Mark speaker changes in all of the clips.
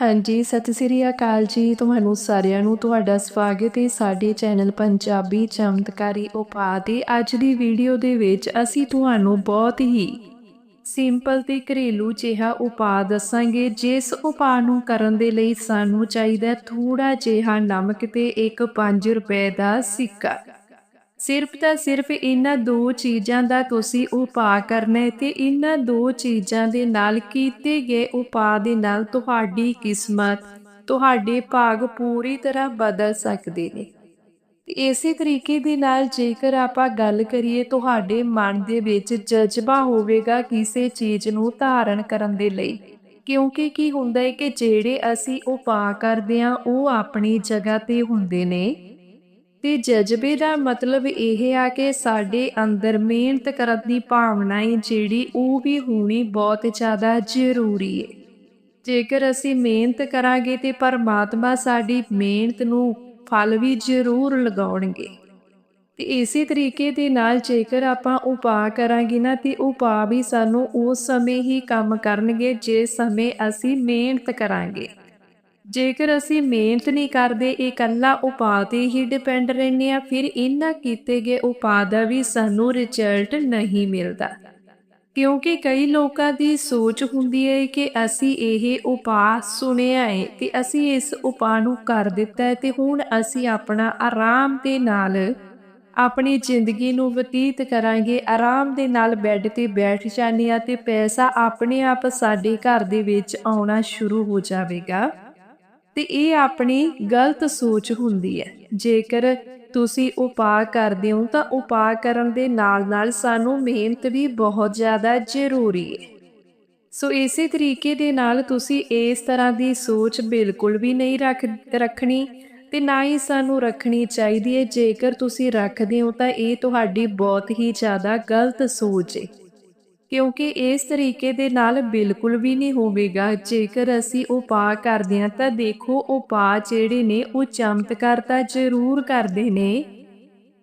Speaker 1: ਹਾਂਜੀ, ਸਤਿ ਸ੍ਰੀ ਅਕਾਲ ਜੀ। ਤੁਹਾਨੂੰ ਸਾਰਿਆਂ ਨੂੰ ਤੁਹਾਡਾ ਸਵਾਗਤ ਹੈ ਸਾਡੇ ਚੈਨਲ ਪੰਜਾਬੀ ਚਮਤਕਾਰੀ ਉਪਾਅ ਦੀ ਅੱਜ ਦੀ ਵੀਡੀਓ ਦੇ ਵਿੱਚ ਅਸੀਂ ਤੁਹਾਨੂੰ ਬਹੁਤ ਹੀ ਸਿੰਪਲ ਤੇ ਘਰੇਲੂ ਜਿਹਾ ਉਪਾਅ ਦੱਸਾਂਗੇ, ਜਿਸ ਉਪਾਅ ਨੂੰ ਕਰਨ ਦੇ ਲਈ ਸਾਨੂੰ ਚਾਹੀਦਾ ਥੋੜਾ ਜਿਹਾ ਨਮਕ ਤੇ ਇੱਕ 5 ਰੁਪਏ ਦਾ ਸਿੱਕਾ। ਸਿਰਫ ਤਾਂ ਸਿਰਫ ਇਹਨਾਂ ਦੋ ਚੀਜ਼ਾਂ ਦਾ ਤੁਸੀਂ ਉਪਾਅ ਕਰਨਾ ਹੈ ਤੇ ਇਹਨਾਂ ਦੋ ਚੀਜ਼ਾਂ ਦੇ ਨਾਲ ਕੀਤੇ ਗਏ ਉਪਾਅ ਦੇ ਨਾਲ ਤੁਹਾਡੀ ਕਿਸਮਤ, ਤੁਹਾਡੇ ਭਾਗ ਪੂਰੀ ਤਰ੍ਹਾਂ ਬਦਲ ਸਕਦੇ ਨੇ। ਇਸੇ ਤਰੀਕੇ ਦੇ ਨਾਲ ਜੇਕਰ ਆਪਾਂ ਗੱਲ ਕਰੀਏ ਤੁਹਾਡੇ ਮਨ ਦੇ ਵਿੱਚ ਜਜ਼ਬਾ ਹੋਵੇਗਾ ਕਿਸੇ ਚੀਜ਼ ਨੂੰ ਧਾਰਨ ਕਰਨ ਦੇ ਲਈ। ਕਿਉਂਕਿ ਕੀ ਹੁੰਦਾ ਹੈ ਕਿ ਜਿਹੜੇ ਅਸੀਂ ਉਪਾਅ ਕਰਦੇ ਆ ਉਹ ਆਪਣੀ ਜਗ੍ਹਾ ਤੇ ਹੁੰਦੇ ਨੇ। ਤੇ ਜਜ਼ਬੇ ਦਾ ਮਤਲਬ ਇਹ ਆ ਕਿ ਸਾਡੇ ਅੰਦਰ ਮਿਹਨਤ ਕਰਨ ਦੀ ਭਾਵਨਾ ਹੈ ਜਿਹੜੀ ਉਹ ਵੀ ਹੋਣੀ ਬਹੁਤ ਜ਼ਿਆਦਾ ਜ਼ਰੂਰੀ ਹੈ ਜੇਕਰ ਅਸੀਂ ਮਿਹਨਤ ਕਰਾਂਗੇ ਤੇ ਪਰਮਾਤਮਾ ਸਾਡੀ ਮਿਹਨਤ ਨੂੰ ਫਲ ਵੀ ਜ਼ਰੂਰ ਲਗਾਉਣਗੇ। ਤੇ ਇਸੇ ਤਰੀਕੇ ਦੇ ਨਾਲ ਜੇਕਰ ਆਪਾਂ ਉਪਾਅ ਕਰਾਂਗੇ ਨਾ ਤੇ ਉਪਾਅ ਵੀ ਸਾਨੂੰ ਉਸ ਸਮੇਂ ਹੀ ਕੰਮ ਕਰਨਗੇ, ਜਿਸ ਸਮੇਂ ਅਸੀਂ ਮਿਹਨਤ ਕਰਾਂਗੇ। ਜੇਕਰ ਅਸੀਂ ਮਿਹਨਤ ਨਹੀਂ ਕਰਦੇ, ਇਹ ਇਕੱਲਾ ਉਪਾਅ ਤੇ ਹੀ ਡਿਪੈਂਡ ਰਹਿੰਦੇ ਆ ਫਿਰ ਇਹਨਾਂ ਕੀਤੇ ਗਏ ਉਪਾਅ ਦਾ ਵੀ ਸਾਨੂੰ ਰਿਜ਼ਲਟ ਨਹੀਂ ਮਿਲਦਾ। ਕਿਉਂਕਿ ਕਈ ਲੋਕਾਂ ਦੀ ਸੋਚ ਹੁੰਦੀ ਹੈ ਕਿ ਅਸੀਂ ਇਹ ਉਪਾਅ ਸੁਣਿਆ ਹੈ ਤੇ ਅਸੀਂ ਇਸ ਉਪਾਅ ਨੂੰ ਕਰ ਦਿੱਤਾ ਹੈ ਤੇ ਹੁਣ ਅਸੀਂ ਆਪਣਾ ਆਰਾਮ ਦੇ ਨਾਲ ਆਪਣੀ ਜ਼ਿੰਦਗੀ ਨੂੰ ਬਤੀਤ ਕਰਾਂਗੇ। ਆਰਾਮ ਦੇ ਨਾਲ ਬੈੱਡ ਤੇ ਬੈਠ ਜਾਂਦੇ ਆ ਤੇ ਪੈਸਾ ਆਪਣੇ ਆਪ ਸਾਡੇ ਘਰ ਦੇ ਵਿੱਚ ਆਉਣਾ ਸ਼ੁਰੂ ਹੋ ਜਾਵੇਗਾ। ਤੇ ਇਹ ਆਪਣੀ ਗਲਤ ਸੋਚ ਹੁੰਦੀ ਹੈ। ਜੇਕਰ ਤੁਸੀਂ ਉਪਾਅ ਕਰਦੇ ਹੋ ਤਾਂ ਉਪਾਅ ਕਰਨ ਦੇ ਨਾਲ-ਨਾਲ ਸਾਨੂੰ ਮਿਹਨਤ ਵੀ ਬਹੁਤ ਜ਼ਿਆਦਾ ਜ਼ਰੂਰੀ ਹੈ। ਸੋ ਇਸੇ ਤਰੀਕੇ ਦੇ ਨਾਲ ਤੁਸੀਂ ਇਸ ਤਰ੍ਹਾਂ ਦੀ ਸੋਚ ਬਿਲਕੁਲ ਵੀ ਨਹੀਂ ਰੱਖ, ਰੱਖਣੀ ਤੇ ਨਾ ਹੀ ਸਾਨੂੰ ਰੱਖਣੀ ਚਾਹੀਦੀ ਹੈ। ਜੇਕਰ ਤੁਸੀਂ ਰੱਖਦੇ ਹੋ ਤਾਂ ਇਹ ਤੁਹਾਡੀ ਬਹੁਤ ਹੀ ਜ਼ਿਆਦਾ ਗਲਤ ਸੋਚ ਹੈ। ਕਿਉਂਕਿ ਇਸ ਤਰੀਕੇ ਦੇ ਨਾਲ ਬਿਲਕੁਲ ਵੀ ਨਹੀਂ ਹੋਵੇਗਾ। ਜੇਕਰ ਅਸੀਂ ਉਪਾਅ ਕਰਦੇ ਹਾਂ, ਤਾਂ ਦੇਖੋ ਉਪਾਅ ਜਿਹੜੇ ਨੇ, ਉਹ ਚਮਤਕਾਰ ਤਾਂ ਜ਼ਰੂਰ ਕਰਦੇ ਨੇ।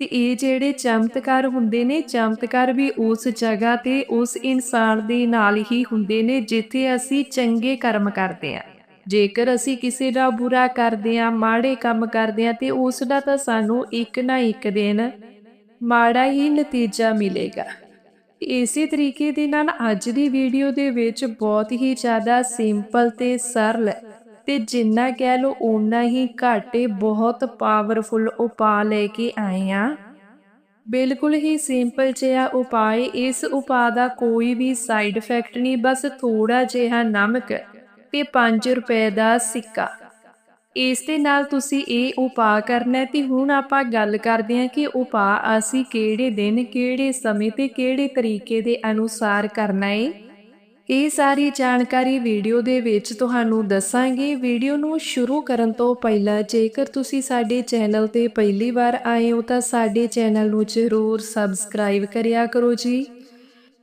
Speaker 1: ਤੇ ਇਹ ਜਿਹੜੇ ਚਮਤਕਾਰ ਹੁੰਦੇ ਨੇ, ਚਮਤਕਾਰ ਵੀ ਉਸ ਜਗ੍ਹਾ ਤੇ ਉਸ ਇਨਸਾਨ ਦੇ ਨਾਲ ਹੀ ਹੁੰਦੇ ਨੇ, ਜਿੱਥੇ ਅਸੀਂ ਚੰਗੇ ਕਰਮ ਕਰਦੇ ਹਾਂ। ਜੇਕਰ ਅਸੀਂ ਕਿਸੇ ਦਾ ਬੁਰਾ ਕਰਦੇ ਹਾਂ, ਮਾੜੇ ਕੰਮ ਕਰਦੇ ਹਾਂ, ਤੇ ਉਸ ਦਾ ਤਾਂ ਸਾਨੂੰ ਇੱਕ ਨਾ ਇੱਕ ਦਿਨ ਮਾੜਾ ਹੀ ਨਤੀਜਾ ਮਿਲੇਗਾ। ਇਸੇ ਤਰੀਕੇ ਦੇ ਨਾਲ ਅੱਜ ਦੀ ਵੀਡੀਓ ਦੇ ਵਿੱਚ ਬਹੁਤ ਹੀ ਜ਼ਿਆਦਾ ਸਿੰਪਲ ਤੇ ਸਰਲ ਤੇ ਜਿੰਨਾ ਕਹਿ ਲੋ ਓਨਾ ਹੀ ਘਾਟੇ ਬਹੁਤ ਪਾਵਰਫੁਲ ਉਪਾਅ ਲੈ ਕੇ ਆਏ ਆ ਬਿਲਕੁਲ ਹੀ ਸਿੰਪਲ ਜਿਹਾ ਉਪਾਅ ਇਸ ਉਪਾਅ ਦਾ ਕੋਈ ਵੀ ਸਾਈਡ ਇਫੈਕਟ ਨਹੀਂ, ਬਸ ਥੋੜਾ ਜਿਹਾ ਨਮਕ ਤੇ 5 ਰੁਪਏ ਦਾ ਸਿੱਕਾ। ਇਸ ਦੇ ਨਾਲ ਤੁਸੀਂ ਇਹ ਉਪਾਅ ਕਰਨਾ ਤੇ ਹੁਣ ਆਪਾਂ ਗੱਲ ਕਰਦੇ ਹਾਂ ਕਿ ਉਪਾਅ ਅਸੀਂ ਕਿਹੜੇ ਦਿਨ, ਕਿਹੜੇ ਸਮੇਂ ਤੇ ਕਿਹੜੇ ਤਰੀਕੇ ਦੇ ਅਨੁਸਾਰ ਕਰਨਾ ਹੈ ਇਹ ਸਾਰੀ ਜਾਣਕਾਰੀ ਵੀਡੀਓ ਦੇ ਵਿੱਚ ਤੁਹਾਨੂੰ ਦੱਸਾਂਗੇ। ਵੀਡੀਓ ਨੂੰ ਸ਼ੁਰੂ ਕਰਨ ਤੋਂ ਪਹਿਲਾਂ ਜੇਕਰ ਤੁਸੀਂ ਸਾਡੇ ਚੈਨਲ ਤੇ ਪਹਿਲੀ ਵਾਰ ਆਏ ਹੋ ਤਾਂ ਸਾਡੇ ਚੈਨਲ ਨੂੰ ਜ਼ਰੂਰ ਸਬਸਕ੍ਰਾਈਬ ਕਰਿਆ ਕਰੋ ਜੀ।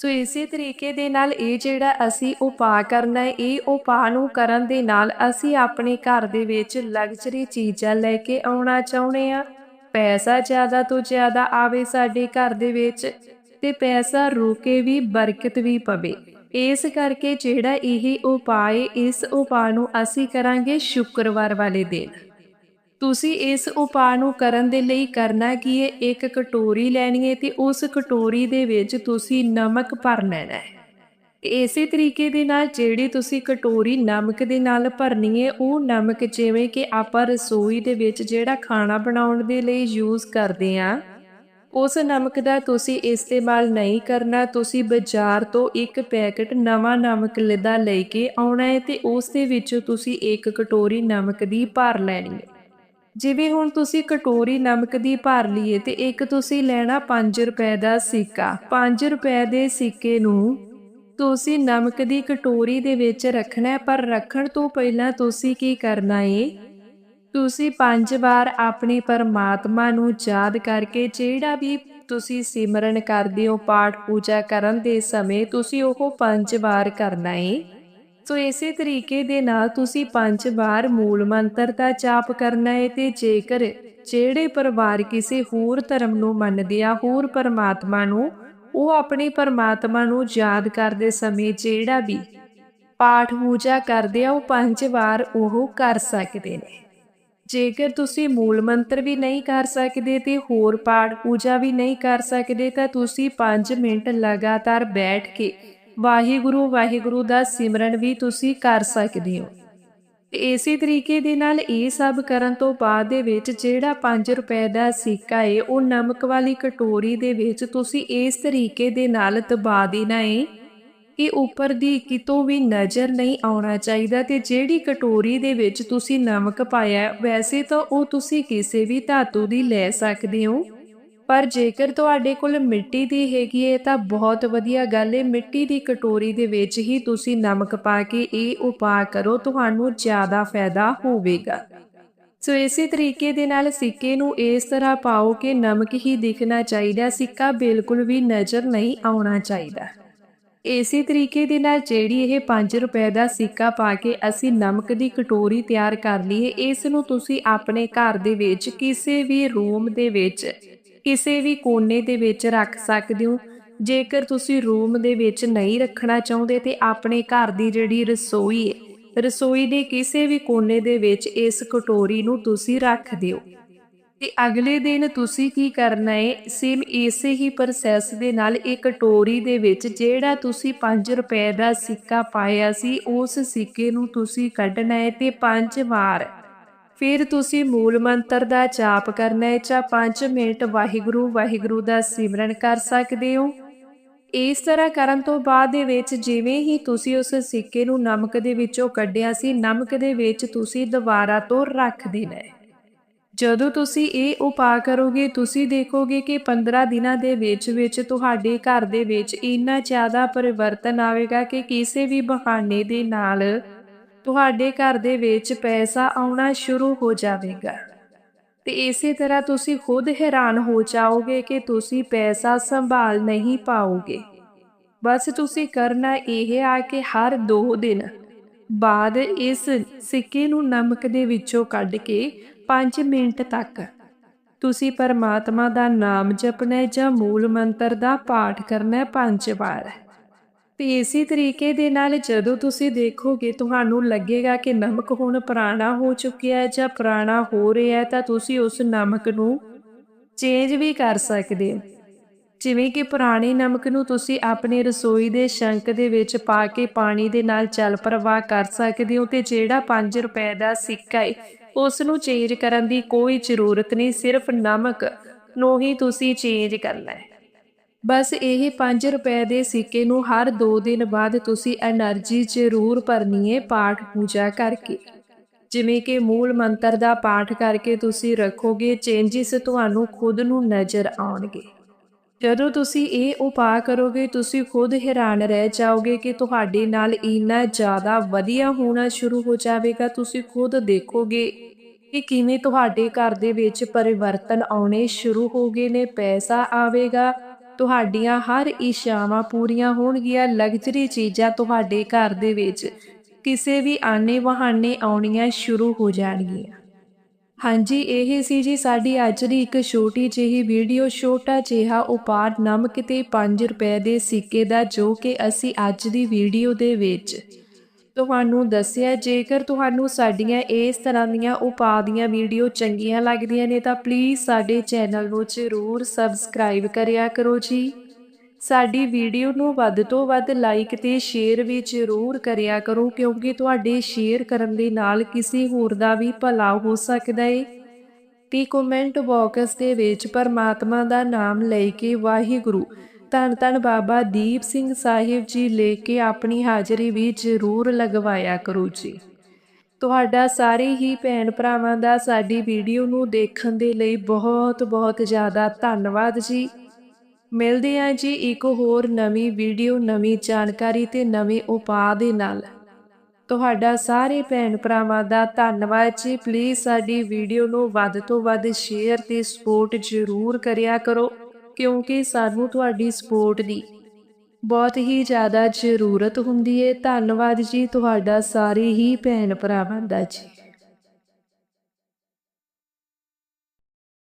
Speaker 1: ਸੋ ਇਸੇ ਤਰੀਕੇ ਦੇ ਨਾਲ ਇਹ ਜਿਹੜਾ ਅਸੀਂ ਉਪਾਅ ਕਰਨਾ ਹੈ, ਇਹ ਉਪਾਅ ਨੂੰ ਕਰਨ ਦੇ ਨਾਲ ਅਸੀਂ ਆਪਣੇ ਘਰ ਦੇ ਵਿੱਚ ਲਗਜ਼ਰੀ ਚੀਜ਼ਾਂ ਲੈ ਕੇ ਆਉਣਾ ਚਾਹੁੰਦੇ ਆ ਪੈਸਾ ਜ਼ਿਆਦਾ ਤੋਂ ਜ਼ਿਆਦਾ ਆਵੇ ਸਾਡੇ ਘਰ ਦੇ ਵਿੱਚ ਤੇ ਪੈਸਾ ਰੁਕੇ ਵੀ, ਬਰਕਤ ਵੀ ਪਵੇ। ਇਸ ਕਰਕੇ ਜਿਹੜਾ ਇਹ ਉਪਾਅ ਇਸ ਉਪਾਅ ਨੂੰ ਅਸੀਂ ਕਰਾਂਗੇ ਸ਼ੁੱਕਰਵਾਰ ਵਾਲੇ ਦਿਨ। ਤੁਸੀਂ ਇਸ ਉਪਾਅ ਨੂੰ ਕਰਨ ਦੇ ਲਈ ਕਰਨਾ ਕੀ ਹੈ? ਇੱਕ ਕਟੋਰੀ ਲੈਣੀ ਹੈ ਤੇ ਉਸ ਕਟੋਰੀ ਦੇ ਵਿੱਚ ਤੁਸੀਂ ਨਮਕ ਭਰ ਲੈਣਾ ਹੈ। ਇਸੇ ਤਰੀਕੇ ਦੇ ਨਾਲ ਜਿਹੜੀ ਤੁਸੀਂ ਕਟੋਰੀ ਨਮਕ ਦੇ ਨਾਲ ਭਰਨੀ ਹੈ, ਉਹ ਨਮਕ ਜਿਵੇਂ ਕਿ ਆਪਾਂ ਰਸੋਈ ਦੇ ਵਿੱਚ ਜਿਹੜਾ ਖਾਣਾ ਬਣਾਉਣ ਦੇ ਲਈ ਯੂਜ਼ ਕਰਦੇ ਆਂ ਉਸ ਨਮਕ ਦਾ ਤੁਸੀਂ ਇਸਤੇਮਾਲ ਨਹੀਂ ਕਰਨਾ। ਤੁਸੀਂ ਬਾਜ਼ਾਰ ਤੋਂ ਇੱਕ ਪੈਕੇਟ ਨਵਾਂ ਨਮਕ ਲਿਦਾ ਲੈ ਕੇ ਆਉਣਾ ਹੈ ਤੇ ਉਸ ਦੇ ਵਿੱਚੋਂ ਤੁਸੀਂ ਇੱਕ ਕਟੋਰੀ ਨਮਕ ਦੀ ਭਰ ਲੈਣੀ ਹੈ। ਜਿਵੇਂ ਹੁਣ ਤੁਸੀਂ ਕਟੋਰੀ ਨਮਕ ਦੀ ਭਰ ਲਈਏ ਤੇ ਇੱਕ ਤੁਸੀਂ ਲੈਣਾ 5 ਰੁਪਏ ਦਾ ਸਿੱਕਾ। 5 ਰੁਪਏ ਦੇ ਸਿੱਕੇ ਨੂੰ ਤੁਸੀਂ ਨਮਕ ਦੀ ਕਟੋਰੀ ਦੇ ਵਿੱਚ ਰੱਖਣਾ ਪਰ ਰੱਖਣ ਤੋਂ ਪਹਿਲਾਂ ਤੁਸੀਂ ਕੀ ਕਰਨਾ ਏ? ਤੁਸੀਂ ਪੰਜ ਵਾਰ ਆਪਣੇ ਪਰਮਾਤਮਾ ਨੂੰ ਯਾਦ ਕਰਕੇ ਜਿਹੜਾ ਵੀ ਤੁਸੀਂ ਸਿਮਰਨ ਕਰਦੇ ਹੋ, ਪਾਠ ਪੂਜਾ ਕਰਨ ਦੇ ਸਮੇਂ ਤੁਸੀਂ ਉਹ ਪੰਜ ਵਾਰ ਕਰਨਾ ਏ? ਸੋ ਇਸੇ ਤਰੀਕੇ ਦੇ ਨਾਲ ਤੁਸੀਂ ਪੰਜ ਵਾਰ ਮੂਲ ਮੰਤਰ ਦਾ ਜਾਪ ਕਰਨਾ ਹੈ ਤੇ ਜੇਕਰ ਜਿਹੜੇ ਪਰਿਵਾਰ ਕਿਸੇ ਹੋਰ ਧਰਮ ਨੂੰ ਮੰਨਦੇ ਆ, ਹੋਰ ਪਰਮਾਤਮਾ ਨੂੰ, ਉਹ ਆਪਣੇ ਪਰਮਾਤਮਾ ਨੂੰ ਯਾਦ ਕਰਦੇ ਸਮੇਂ ਜਿਹੜਾ ਵੀ ਪਾਠ ਪੂਜਾ ਕਰਦੇ ਆ, ਉਹ ਪੰਜ ਵਾਰ ਉਹ ਕਰ ਸਕਦੇ ਨੇ। ਜੇਕਰ ਤੁਸੀਂ ਮੂਲ ਮੰਤਰ ਵੀ ਨਹੀਂ ਕਰ ਸਕਦੇ ਤੇ ਹੋਰ ਪਾਠ ਪੂਜਾ ਵੀ ਨਹੀਂ ਕਰ ਸਕਦੇ, ਤਾਂ ਤੁਸੀਂ 5 ਮਿੰਟ ਲਗਾਤਾਰ ਬੈਠ ਕੇ ਵਾਹਿਗੁਰੂ ਵਾਹਿਗੁਰੂ ਦਾ ਸਿਮਰਨ ਵੀ ਤੁਸੀਂ ਕਰ ਸਕਦੇ ਹੋ। ਤੇ ਇਸੇ ਤਰੀਕੇ ਦੇ ਨਾਲ ਇਹ ਸਭ ਕਰਨ ਤੋਂ ਬਾਅਦ ਦੇ ਵਿੱਚ ਜਿਹੜਾ 5 ਰੁਪਏ ਦਾ ਸਿੱਕਾ ਏ, ਉਹ ਨਮਕ ਵਾਲੀ ਕਟੋਰੀ ਦੇ ਵਿੱਚ ਤੁਸੀਂ ਇਸ ਤਰੀਕੇ ਦੇ ਨਾਲ ਦਬਾ ਦੇਣਾ ਏ ਕਿ ਉੱਪਰ ਦੀ ਕਿਤੋਂ ਵੀ ਨਜ਼ਰ ਨਹੀਂ ਆਉਣਾ ਚਾਹੀਦਾ ਤੇ ਜਿਹੜੀ ਕਟੋਰੀ ਦੇ ਵਿੱਚ ਤੁਸੀਂ ਨਮਕ ਪਾਇਆ, ਵੈਸੇ ਤਾਂ ਉਹ ਤੁਸੀਂ ਕਿਸੇ ਵੀ ਧਾਤੂ ਦੀ ਲੈ ਸਕਦੇ ਹੋ। ਪਰ ਜੇਕਰ ਤੁਹਾਡੇ ਕੋਲ ਮਿੱਟੀ ਦੀ ਹੈਗੀ ਹੈ ਤਾਂ ਬਹੁਤ ਵਧੀਆ ਗੱਲ ਹੈ ਮਿੱਟੀ ਦੀ ਕਟੋਰੀ ਦੇ ਵਿੱਚ ਹੀ ਤੁਸੀਂ ਨਮਕ ਪਾ ਕੇ ਇਹ ਉਪਾਅ ਕਰੋ, ਤੁਹਾਨੂੰ ਜ਼ਿਆਦਾ ਫਾਇਦਾ ਹੋਵੇਗਾ। ਸੋ ਇਸੇ ਤਰੀਕੇ ਦੇ ਨਾਲ ਸਿੱਕੇ ਨੂੰ ਇਸ ਤਰ੍ਹਾਂ ਪਾਓ ਕਿ ਨਮਕ ਹੀ ਦਿਖਣਾ ਚਾਹੀਦਾ, ਸਿੱਕਾ ਬਿਲਕੁਲ ਵੀ ਨਜ਼ਰ ਨਹੀਂ ਆਉਣਾ ਚਾਹੀਦਾ। ਇਸੇ ਤਰੀਕੇ ਦੇ ਨਾਲ ਜਿਹੜੀ ਇਹ 5 ਰੁਪਏ ਦਾ ਸਿੱਕਾ ਪਾ ਕੇ ਅਸੀਂ ਨਮਕ ਦੀ ਕਟੋਰੀ ਤਿਆਰ ਕਰ ਲਈਏ, ਇਸ ਨੂੰ ਤੁਸੀਂ ਆਪਣੇ ਘਰ ਦੇ ਵਿੱਚ ਕਿਸੇ ਵੀ ਰੂਮ ਦੇ ਵਿੱਚ ਕਿਸੇ ਵੀ ਕੋਨੇ ਦੇ ਵਿੱਚ ਰੱਖ ਸਕਦੇ ਹੋ। ਜੇਕਰ ਤੁਸੀਂ ਰੂਮ ਦੇ ਵਿੱਚ ਨਹੀਂ ਰੱਖਣਾ ਚਾਹੁੰਦੇ ਤੇ ਆਪਣੇ ਘਰ ਦੀ ਜਿਹੜੀ ਰਸੋਈ ਹੈ, ਰਸੋਈ ਦੇ ਕਿਸੇ ਵੀ ਕੋਨੇ ਦੇ ਵਿੱਚ ਇਸ ਕਟੋਰੀ ਨੂੰ ਤੁਸੀਂ ਰੱਖ ਦਿਓ। ਤੇ ਅਗਲੇ ਦਿਨ ਤੁਸੀਂ ਕੀ ਕਰਨਾ ਹੈ ਸੇਮ ਇਸੇ ਹੀ ਪ੍ਰੋਸੈਸ ਦੇ ਨਾਲ ਇਹ ਕਟੋਰੀ ਦੇ ਵਿੱਚ ਜਿਹੜਾ ਤੁਸੀਂ 5 ਰੁਪਏ ਦਾ ਸਿੱਕਾ ਪਾਇਆ ਸੀ, ਉਸ ਸਿੱਕੇ ਨੂੰ ਤੁਸੀਂ ਕੱਢਣਾ ਹੈ ਤੇ ਪੰਜ ਵਾਰ ਫਿਰ ਤੁਸੀਂ ਮੂਲ ਮੰਤਰ ਦਾ ਜਾਪ ਕਰਨਾ ਹੈ ਜਾਂ 5 ਮਿੰਟ ਵਾਹਿਗੁਰੂ ਵਾਹਿਗੁਰੂ ਦਾ ਸਿਮਰਨ ਕਰ ਸਕਦੇ ਹੋ? ਇਸ ਤਰ੍ਹਾਂ ਕਰਨ ਤੋਂ ਬਾਅਦ ਦੇ ਵਿੱਚ ਜਿਵੇਂ ਹੀ ਤੁਸੀਂ ਉਸ ਸਿੱਕੇ ਨੂੰ ਨਮਕ ਦੇ ਵਿੱਚੋਂ ਕੱਢਿਆ ਸੀ, ਨਮਕ ਦੇ ਵਿੱਚ ਤੁਸੀਂ ਦੁਬਾਰਾ ਤੋਂ ਰੱਖ ਦੇਣਾ ਹੈ। ਜਦੋਂ ਤੁਸੀਂ ਇਹ ਉਪਾਅ ਕਰੋਗੇ, ਤੁਸੀਂ ਦੇਖੋਗੇ ਕਿ 15 ਦਿਨਾਂ ਦੇ ਵਿੱਚ ਵਿੱਚ ਤੁਹਾਡੇ ਘਰ ਦੇ ਵਿੱਚ ਇੰਨਾ ਜ਼ਿਆਦਾ ਪਰਿਵਰਤਨ ਆਵੇਗਾ ਕਿ ਕਿਸੇ ਵੀ ਬਹਾਨੇ ਦੇ ਨਾਲ ਤੁਹਾਡੇ ਘਰ ਦੇ ਵਿੱਚ ਪੈਸਾ ਆਉਣਾ ਸ਼ੁਰੂ ਹੋ ਜਾਵੇਗਾ। ਤੇ ਇਸੇ ਤਰ੍ਹਾਂ ਤੁਸੀਂ ਖੁਦ ਹੈਰਾਨ ਹੋ ਜਾਓਗੇ ਕਿ ਤੁਸੀਂ ਪੈਸਾ ਸੰਭਾਲ ਨਹੀਂ ਪਾਓਗੇ। ਬਸ ਤੁਸੀਂ ਕਰਨਾ ਇਹ ਆ ਕਿ ਹਰ 2 ਦਿਨ ਬਾਅਦ ਇਸ ਸਿੱਕੇ ਨੂੰ ਨਮਕ ਦੇ ਵਿੱਚੋਂ ਕੱਢ ਕੇ 5 ਮਿੰਟ ਤੱਕ ਤੁਸੀਂ ਪਰਮਾਤਮਾ ਦਾ ਨਾਮ ਜਪਣਾ ਜਾਂ ਮੂਲ ਮੰਤਰ ਦਾ ਪਾਠ ਕਰਨਾ ਪੰਜ ਵਾਰ। ਤੇ ਇਸੇ ਤਰੀਕੇ ਦੇ ਨਾਲ ਜਦੋਂ ਤੁਸੀਂ ਦੇਖੋਗੇ ਤੁਹਾਨੂੰ ਲੱਗੇਗਾ ਕਿ ਨਮਕ ਹੁਣ ਪੁਰਾਣਾ ਹੋ ਚੁੱਕਿਆ ਹੈ ਜਾਂ ਪੁਰਾਣਾ ਹੋ ਰਿਹਾ ਹੈ, ਤਾਂ ਤੁਸੀਂ ਉਸ ਨਮਕ ਨੂੰ ਚੇਂਜ ਵੀ ਕਰ ਸਕਦੇ ਹੋ। ਜਿਵੇਂ ਕਿ ਪੁਰਾਣੇ ਨਮਕ ਨੂੰ ਤੁਸੀਂ ਆਪਣੇ ਰਸੋਈ ਦੇ ਸ਼ੰਕ ਦੇ ਵਿੱਚ ਪਾ ਕੇ ਪਾਣੀ ਦੇ ਨਾਲ ਚੱਲ ਪ੍ਰਵਾਹ ਕਰ ਸਕਦੇ ਹੋ ਤੇ ਜਿਹੜਾ 5 ਰੁਪਏ ਦਾ ਸਿੱਕਾ ਹੈ ਉਸ ਨੂੰ ਚੇਂਜ ਕਰਨ ਦੀ ਕੋਈ ਜ਼ਰੂਰਤ ਨਹੀਂ, ਸਿਰਫ ਨਮਕ ਨੂੰ ਹੀ ਤੁਸੀਂ ਚੇਂਜ ਕਰਨਾ ਹੈ। ਬਸ ਇਹ 5 ਰੁਪਏ ਦੇ ਸਿੱਕੇ ਨੂੰ ਹਰ 2 ਦਿਨ ਬਾਅਦ ਤੁਸੀਂ એનર્ਜੀ ਜ਼ਰੂਰ ਭਰਨੀ ਹੈ ਪਾਠ ਪੂਜਾ ਕਰਕੇ। ਜਿਵੇਂ ਕਿ ਮੂਲ ਮੰਤਰ ਦਾ ਪਾਠ ਕਰਕੇ ਤੁਸੀਂ ਰੱਖੋਗੇ ਚੇਂਜਸ ਤੁਹਾਨੂੰ ਖੁਦ ਨੂੰ ਨਜ਼ਰ ਆਉਣਗੇ। ਜਦੋਂ ਤੁਸੀਂ ਇਹ ਉਪਾਅ ਕਰੋਗੇ, ਤੁਸੀਂ ਖੁਦ ਹੈਰਾਨ ਰਹਿ ਜਾਓਗੇ ਕਿ ਤੁਹਾਡੇ ਨਾਲ ਇੰਨਾ ਜ਼ਿਆਦਾ ਵਧੀਆ ਹੋਣਾ ਸ਼ੁਰੂ ਹੋ ਜਾਵੇਗਾ। ਤੁਸੀਂ ਖੁਦ ਦੇਖੋਗੇ ਕਿ ਕਿਵੇਂ ਤੁਹਾਡੇ ਘਰ ਦੇ ਵਿੱਚ ਪਰਿਵਰਤਨ ਆਉਣੇ ਸ਼ੁਰੂ ਹੋ ਗਏ ਨੇ, ਪੈਸਾ ਆਵੇਗਾ ਤੁਹਾਡੀਆਂ ਹਰ ਇਸ਼ਾਵਾਂ ਪੂਰੀਆਂ ਹੋਣਗੀਆਂ ਲਗਜ਼ਰੀ ਚੀਜ਼ਾਂ ਤੁਹਾਡੇ ਘਰ ਦੇ ਵਿੱਚ ਕਿਸੇ ਵੀ ਆਨੇ ਬਹਾਨੇ ਆਉਣੀਆਂ ਸ਼ੁਰੂ ਹੋ ਜਾਣਗੀਆਂ। ਹਾਂਜੀ, ਇਹ ਸੀ ਜੀ ਸਾਡੀ ਅੱਜ ਦੀ ਇੱਕ ਛੋਟੀ ਜਿਹੀ ਵੀਡੀਓ ਛੋਟਾ ਜਿਹਾ ਉਪਾਅ ਨਮਕ ਤੇ 5 ਰੁਪਏ ਦੇ ਸਿੱਕੇ ਦਾ ਜੋ ਕਿ ਅਸੀਂ ਅੱਜ ਦੀ ਵੀਡੀਓ ਦੇ ਵਿੱਚ ਤੁਹਾਨੂੰ ਦੱਸਿਆ, ਜੇਕਰ ਤੁਹਾਨੂੰ ਸਾਡੀਆਂ ਇਸ ਤਰ੍ਹਾਂ ਦੀਆਂ ਉਪਾਅ ਦੀਆਂ ਵੀਡੀਓ ਚੰਗੀਆਂ ਲੱਗਦੀਆਂ ਨੇ, ਤਾਂ ਪਲੀਜ਼ ਸਾਡੇ ਚੈਨਲ ਨੂੰ ਜ਼ਰੂਰ ਸਬਸਕ੍ਰਾਈਬ ਕਰਿਆ ਕਰੋ ਜੀ। ਸਾਡੀ ਵੀਡੀਓ ਨੂੰ ਵੱਧ ਤੋਂ ਵੱਧ ਲਾਈਕ ਤੇ ਸ਼ੇਅਰ ਵੀ ਜ਼ਰੂਰ ਕਰਿਆ ਕਰੋ, ਕਿਉਂਕਿ ਤੁਹਾਡੇ ਸ਼ੇਅਰ ਕਰਨ ਦੇ ਨਾਲ ਕਿਸੇ ਹੋਰ ਦਾ ਵੀ ਭਲਾ ਹੋ ਸਕਦਾ ਹੈ ਤੇ ਕਮੈਂਟ ਬਾਕਸ ਦੇ ਵਿੱਚ ਪਰਮਾਤਮਾ ਦਾ ਨਾਮ ਲੈ ਕੇ ਵਾਹਿਗੁਰੂ। ਧੰਨ ਧੰਨ ਬਾਬਾ ਦੀਪ ਸਿੰਘ ਸਾਹਿਬ ਜੀ ਲੈ ਕੇ ਆਪਣੀ ਹਾਜ਼ਰੀ ਵੀ ਜ਼ਰੂਰ ਲਗਵਾਇਆ ਕਰੋ ਜੀ। ਤੁਹਾਡਾ ਸਾਰੇ ਹੀ ਭੈਣ ਭਰਾਵਾਂ ਦਾ ਸਾਡੀ ਵੀਡੀਓ ਨੂੰ ਦੇਖਣ ਦੇ ਲਈ ਬਹੁਤ ਬਹੁਤ ਜ਼ਿਆਦਾ ਧੰਨਵਾਦ ਜੀ। ਮਿਲਦੇ ਹਾਂ ਜੀ ਇੱਕ ਹੋਰ ਨਵੀਂ ਵੀਡੀਓ, ਨਵੀਂ ਜਾਣਕਾਰੀ ਤੇ ਨਵੇਂ ਉਪਾਅ ਦੇ ਨਾਲ। ਤੁਹਾਡਾ ਸਾਰੇ ਭੈਣ ਭਰਾਵਾਂ ਦਾ ਧੰਨਵਾਦ ਜੀ। ਪਲੀਜ਼ ਸਾਡੀ ਵੀਡੀਓ ਨੂੰ ਵੱਧ ਤੋਂ ਵੱਧ ਸ਼ੇਅਰ ਤੇ ਸਪੋਰਟ ਜ਼ਰੂਰ ਕਰਿਆ ਕਰੋ। ਕਿਉਂਕਿ ਸਾਨੂੰ ਤੁਹਾਡੀ ਸਪੋਰਟ ਦੀ ਬਹੁਤ ਹੀ ਜ਼ਿਆਦਾ ਜ਼ਰੂਰਤ ਹੁੰਦੀ ਹੈ ਧੰਨਵਾਦ ਜੀ, ਤੁਹਾਡਾ ਸਾਰੇ ਹੀ ਭੈਣ ਭਰਾਵਾਂ ਦਾ ਜੀ।